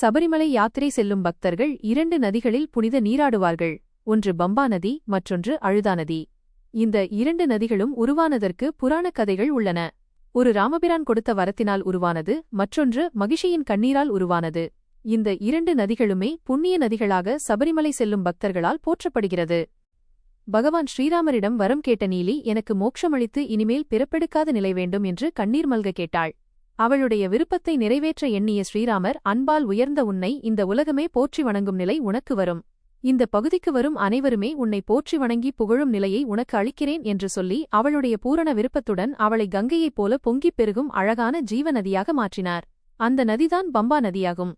சபரிமலை யாத்திரை செல்லும் பக்தர்கள் இரண்டு நதிகளில் புனித நீராடுவார்கள். ஒன்று பம்பா நதி மற்றொன்று அழுதா நதி. இந்த இரண்டு நதிகளும் உருவானதற்கு புராணக் கதைகள் உள்ளன. ஒரு ராமபிரான் கொடுத்த வரத்தினால் உருவானது மற்றொன்று மகிஷியின் கண்ணீரால் உருவானது. இந்த இரண்டு நதிகளுமே புண்ணிய நதிகளாக சபரிமலை செல்லும் பக்தர்களால் போற்றப்படுகிறது. பகவான் ஸ்ரீராமரிடம் வரம் கேட்ட நீலி எனக்கு மோட்சமளித்து இனிமேல் பிறப்பெடுக்காத நிலை வேண்டும் என்று கண்ணீர் மல்க கேட்டாள். அவளுடைய விருப்பத்தை நிறைவேற்ற எண்ணிய ஸ்ரீராமர் அன்பால் உயர்ந்த உன்னை இந்த உலகமே போற்றி வணங்கும் நிலை உனக்கு வரும். இந்த பகுதிக்கு வரும் அனைவருமே உன்னை போற்றி வணங்கி புகழும் நிலையை உனக்கு அளிக்கிறேன் என்று சொல்லி அவளுடைய பூரண விருப்பத்துடன் அவளை கங்கையைப் போல பொங்கிப் பெருகும் அழகான ஜீவ நதியாக மாற்றினார். அந்த நதிதான் பம்பா நதியாகும்.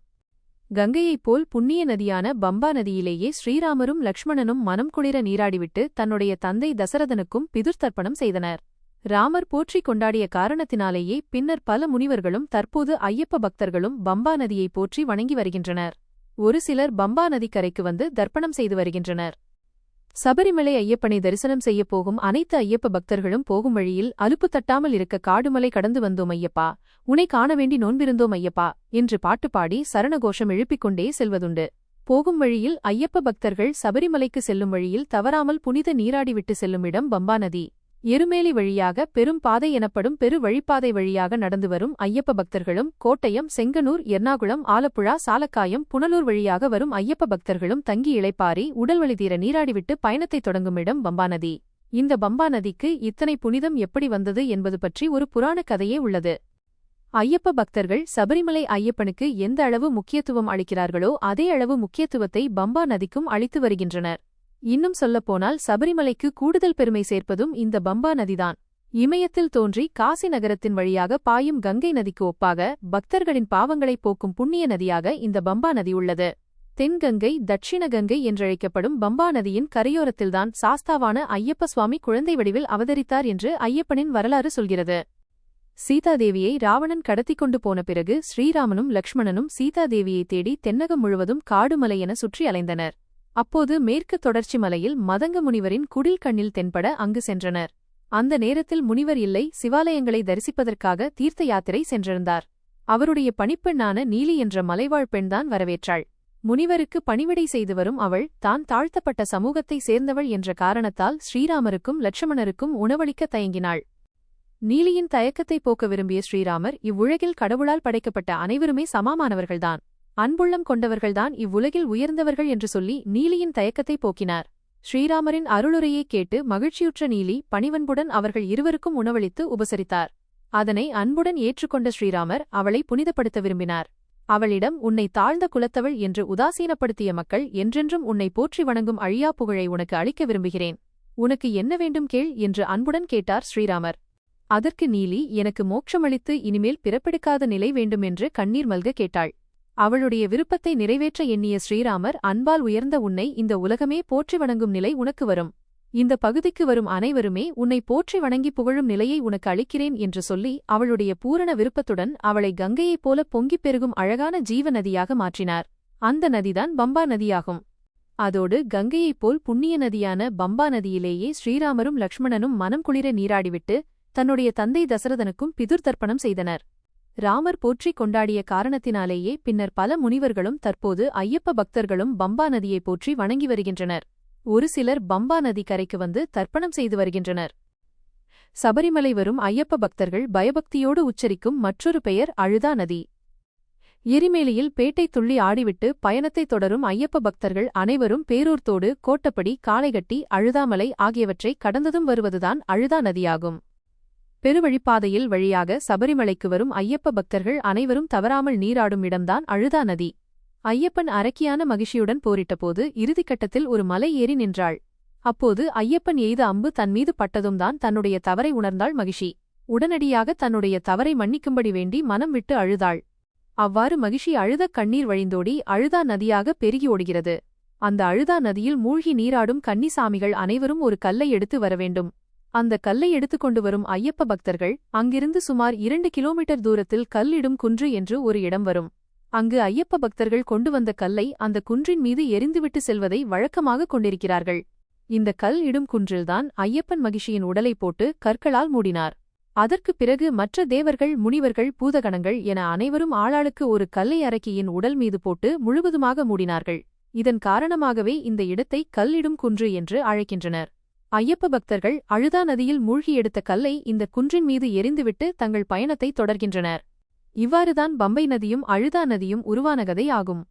கங்கையைப் போல் புண்ணிய நதியான பம்பா நதியிலேயே ஸ்ரீராமரும் லக்ஷ்மணனும் மனம் குளிர நீராடிவிட்டு தன்னுடைய தந்தை தசரதனுக்கும் பிதுர்த்தர்ப்பணம் செய்தனர். ராமர் போற்றிக் கொண்டாடிய காரணத்தினாலேயே பின்னர் பல முனிவர்களும் தற்போது ஐயப்ப பக்தர்களும் பம்பா நதியை போற்றி வணங்கி வருகின்றனர். ஒரு சிலர் பம்பா நதிக்கரைக்கு வந்து தர்ப்பணம் செய்து வருகின்றனர். சபரிமலை ஐயப்பனை தரிசனம் செய்யப் போகும் அனைத்து ஐயப்ப பக்தர்களும் போகும் வழியில் அலுப்பு தட்டாமல் இருக்க காடுமலை கடந்து வந்தோம் ஐயப்பா உனை காண வேண்டி நோன்பிருந்தோம் ஐயப்பா என்று பாட்டு பாடி சரணகோஷம் எழுப்பிக் கொண்டே செல்வதுண்டு. போகும் வழியில் ஐயப்ப பக்தர்கள் சபரிமலைக்கு செல்லும் வழியில் தவறாமல் புனித நீராடிவிட்டு செல்லும் இடம் பம்பா நதி. எருமேலி வழியாக பெரும் பாதை எனப்படும் பெரு வழிப்பாதை வழியாக நடந்து வரும் ஐயப்ப பக்தர்களும் கோட்டயம் செங்கனூர் எர்ணாகுளம் ஆலப்புழா சாலக்காயம் புனலூர் வழியாக வரும் ஐயப்ப பக்தர்களும் தங்கி இளைப்பாரி உடல்வழி தீர நீராடிவிட்டு பயணத்தை தொடங்குமிடம் பம்பாநதி பம்பா நதி. இந்த பம்பா நதிக்கு இத்தனை புனிதம் எப்படி வந்தது என்பது பற்றி ஒரு புராணக் கதையே உள்ளது. ஐயப்ப பக்தர்கள் சபரிமலை ஐயப்பனுக்கு எந்த அளவு முக்கியத்துவம் அளிக்கிறார்களோ அதே அளவு முக்கியத்துவத்தை பம்பா நதிக்கும் அளித்து வருகின்றனர். இன்னும் சொல்லப்போனால் சபரிமலைக்கு கூடுதல் பெருமை சேர்ப்பதும் இந்த பம்பா நதிதான். இமயத்தில் தோன்றி காசி நகரத்தின் வழியாக பாயும் கங்கை நதிக்கு ஒப்பாக பக்தர்களின் பாவங்களைப் போக்கும் புண்ணிய நதியாக இந்த பம்பா நதி உள்ளது. தென்கங்கை தட்சிண கங்கை என்றழைக்கப்படும் பம்பா நதியின் கரையோரத்தில்தான் சாஸ்தாவான ஐயப்ப சுவாமி குழந்தை வடிவில் அவதரித்தார் என்று ஐயப்பனின் வரலாறு சொல்கிறது. சீதாதேவியை ராவணன் கடத்திக் கொண்டு போன பிறகு ஸ்ரீராமனும் லக்ஷ்மணனும் சீதாதேவியை தேடி தென்னகம் முழுவதும் காடுமலை என சுற்றி அலைந்தனர். அப்போது மேற்கு தொடர்ச்சி மலையில் மதங்க முனிவரின் குடில் கண்ணில் தென்பட அங்கு சென்றனர். அந்த நேரத்தில் முனிவர் இல்லை சிவாலயங்களை தரிசிப்பதற்காக தீர்த்த யாத்திரை சென்றிருந்தார். அவருடைய பணிப்பெண்ணான நீலி என்ற மலைவாழ் பெண்தான் வரவேற்றாள். முனிவருக்கு பணிவிடை செய்து வரும் அவள் தான் தாழ்த்தப்பட்ட சமூகத்தை சேர்ந்தவள் என்ற காரணத்தால் ஸ்ரீராமருக்கும் லட்சுமணருக்கும் உணவளிக்க தயங்கினாள். நீலியின் தயக்கத்தை போக்க விரும்பிய ஸ்ரீராமர் இவ்வுலகில் கடவுளால் படைக்கப்பட்ட அனைவருமே சமாமானவர்கள்தான். அன்புள்ளம் கொண்டவர்கள்தான் இவ்வுலகில் உயர்ந்தவர்கள் என்று சொல்லி நீலியின் தயக்கத்தை போக்கினார். ஸ்ரீராமரின் அருளுரையை கேட்டு மகிழ்ச்சியுற்ற நீலி பணிவன்புடன் அவர்கள் இருவருக்கும் உணவளித்து உபசரித்தார். அதனை அன்புடன் ஏற்றுக்கொண்ட ஸ்ரீராமர் அவளை புனிதப்படுத்த விரும்பினார். அவளிடம் உன்னை தாழ்ந்த குலத்தவள் என்று உதாசீனப்படுத்திய மக்கள் என்றென்றும் உன்னை போற்றி வணங்கும் அழியா புகழை உனக்கு அளிக்க விரும்புகிறேன். உனக்கு என்ன வேண்டும் கேள் என்று அன்புடன் கேட்டார் ஸ்ரீராமர். அதற்கு நீலி எனக்கு மோட்சமளித்து இனிமேல் பிறப்பெடுக்காத நிலை வேண்டுமென்று கண்ணீர் மல்க கேட்டாள். அவளுடைய விருப்பத்தை நிறைவேற்ற எண்ணிய ஸ்ரீராமர் அன்பால் உயர்ந்த உன்னை இந்த உலகமே போற்றி வணங்கும் நிலை உனக்கு வரும். இந்த பகுதிக்கு வரும் அனைவருமே உன்னை போற்றி வணங்கி புகழும் நிலையை உனக்கு அளிக்கிறேன் என்று சொல்லி அவளுடைய பூரண விருப்பத்துடன் அவளை கங்கையைப் போல பொங்கிப் பெருகும் அழகான ஜீவ நதியாக மாற்றினார். அந்த நதிதான் பம்பா நதியாகும். அதோடு கங்கையைப் போல் புண்ணிய நதியான பம்பா நதியிலேயே ஸ்ரீராமரும் லக்ஷ்மணனும் மனம் குளிர நீராடிவிட்டு தன்னுடைய தந்தை தசரதனுக்கும் பிதுர்தர்ப்பணம் செய்தனர். ராமர் போற்றிக் கொண்டாடிய காரணத்தினாலேயே பின்னர் பல முனிவர்களும் தற்போது ஐயப்ப பக்தர்களும் பம்பா நதியை போற்றி வணங்கி வருகின்றனர். ஒரு சிலர் பம்பா நதி கரைக்கு வந்து தர்ப்பணம் செய்து வருகின்றனர். சபரிமலை வரும் ஐயப்ப பக்தர்கள் பயபக்தியோடு உச்சரிக்கும் மற்றொரு பெயர் அழுதா நதி. எரிமேலியில் பேட்டை துள்ளி ஆடிவிட்டு பயணத்தை தொடரும் ஐயப்ப பக்தர்கள் அனைவரும் பேரூர்த்தோடு கோட்டப்படி காளைகட்டி அழுதாமலை ஆகியவற்றை கடந்ததும் வருவதுதான் அழுதா நதியாகும். பெருவழிப்பாதையில் வழியாக சபரிமலைக்கு வரும் ஐயப்ப பக்தர்கள் அனைவரும் தவறாமல் நீராடும் இடம்தான் அழுதா நதி. ஐயப்பன் அரக்கியான மகிழ்ச்சியுடன் போரிட்டபோது இறுதிக்கட்டத்தில் ஒரு மலை ஏறி நின்றாள். அப்போது ஐயப்பன் எய்த அம்பு தன்மீது பட்டதும்தான் தன்னுடைய தவறை உணர்ந்தாள் மகிஷி உடனடியாக தன்னுடைய தவறை மன்னிக்கும்படி வேண்டி மனம் விட்டு அழுதாள். அவ்வாறு மகிஷி அழுத கண்ணீர் வழிந்தோடி அழுதா நதியாக பெருகி ஓடுகிறது. அந்த அழுதா நதியில் மூழ்கி நீராடும் கன்னிசாமிகள் அனைவரும் ஒரு கல்லை எடுத்து வரவேண்டும் அந்த கல்லை எடுத்துக்கொண்டு வரும் ஐயப்ப பக்தர்கள் அங்கிருந்து சுமார் இரண்டு கிலோமீட்டர் தூரத்தில் கல்லிடும் குன்று என்று ஒரு இடம் வரும். அங்கு ஐயப்ப பக்தர்கள் கொண்டு வந்த கல்லை அந்த குன்றின் மீது எரிந்துவிட்டு செல்வதை வழக்கமாக கொண்டிருக்கிறார்கள். இந்த கல் இடும் குன்றில்தான் ஐயப்பன் மகிஷியின் உடலை போட்டு கற்களால் மூடினார். அதற்குப் பிறகு மற்ற தேவர்கள் முனிவர்கள் பூதகணங்கள் என அனைவரும் ஆளாளுக்கு ஒரு கல்லை அரக்கியின் உடல் மீது போட்டு முழுவதுமாக மூடினார்கள். இதன் காரணமாகவே இந்த இடத்தை கல்லிடும் குன்று என்று அழைக்கின்றனர். ஐயப்ப பக்தர்கள் அழுதா நதியில் மூழ்கி எடுத்த கல்லை இந்த குன்றின் மீது எரிந்துவிட்டு தங்கள் பயணத்தை தொடர்கின்றனர். இவ்வாறுதான் பம்பை நதியும் அழுதா நதியும் உருவான கதை ஆகும்.